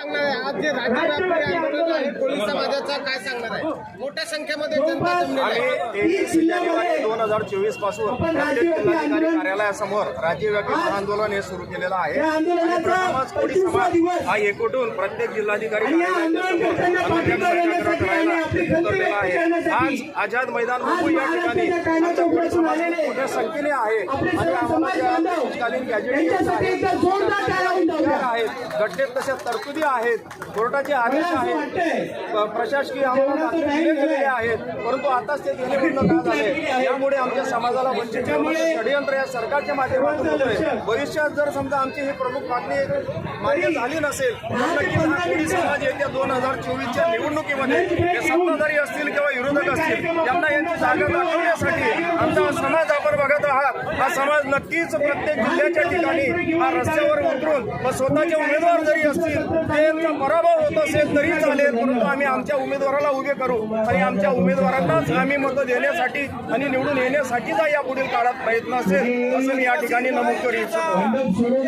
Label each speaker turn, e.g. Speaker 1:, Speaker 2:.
Speaker 1: सांगणार आहे? आज जे राज्यव्यापी आंदोलन आहे कोळी समाजाचा काय सांगणार आहे? मोठ्या संख्येमध्ये जनता जमलेली आहे.
Speaker 2: आम्ही तेवीस जानेवारी दोन हजार चोवीसपासून प्रत्येक जिल्हाधिकारी कार्यालयासमोर राज्यव्यापी महाआंदोलन हे सुरू केलेलं आहे. आणि प्रथमच कोळी समाज हा एकवटून प्रत्येक जिल्हाधिकारी आहे. आज आझाद मैदान मुंबई या ठिकाणी. मोठ्या संख्येने आहे. आणि आम्हाला घटनेत तशा तरतुदी आहेत. कोर्टाचे आदेश आहेत. प्रशासकीय आम्हाला गेलेले आहेत. परंतु आताच ते देणे बंद का झाले यामुळे आमच्या समाजाला वंचित षडयंत्र या सरकारच्या माध्यमातून होतोय. भविष्यात जर समजा आमची ही प्रमुख मागणी मान्य झाली नसेल तर हा कोळी समाज येत्या दोन हजार चोवीसच्या निवडणुकीमध्ये हे सत्ताधारी असतील किंवा विरोधक असतील त्यांना यांची जागा दाखवण्यासाठी आमचा समाज आपण बघत आहात. हा समाज नक्कीच प्रत्येक जिल्ह्याच्या ठिकाणी हा रस्त्यावर उतरून व स्वतःचे उमेदवार जरी असतील त्यांचा पराभव होत असेल तरी चालेल. परंतु आम्ही आमच्या उमेदवाराला उभे करू आणि आमच्या उमेदवारांनाच आम्ही मतं देण्यासाठी आणि निवडून येण्यासाठीचा या पुढील काळात प्रयत्न असेल असं मी या ठिकाणी नमूद करू इच्छितो.
Speaker 3: सोडून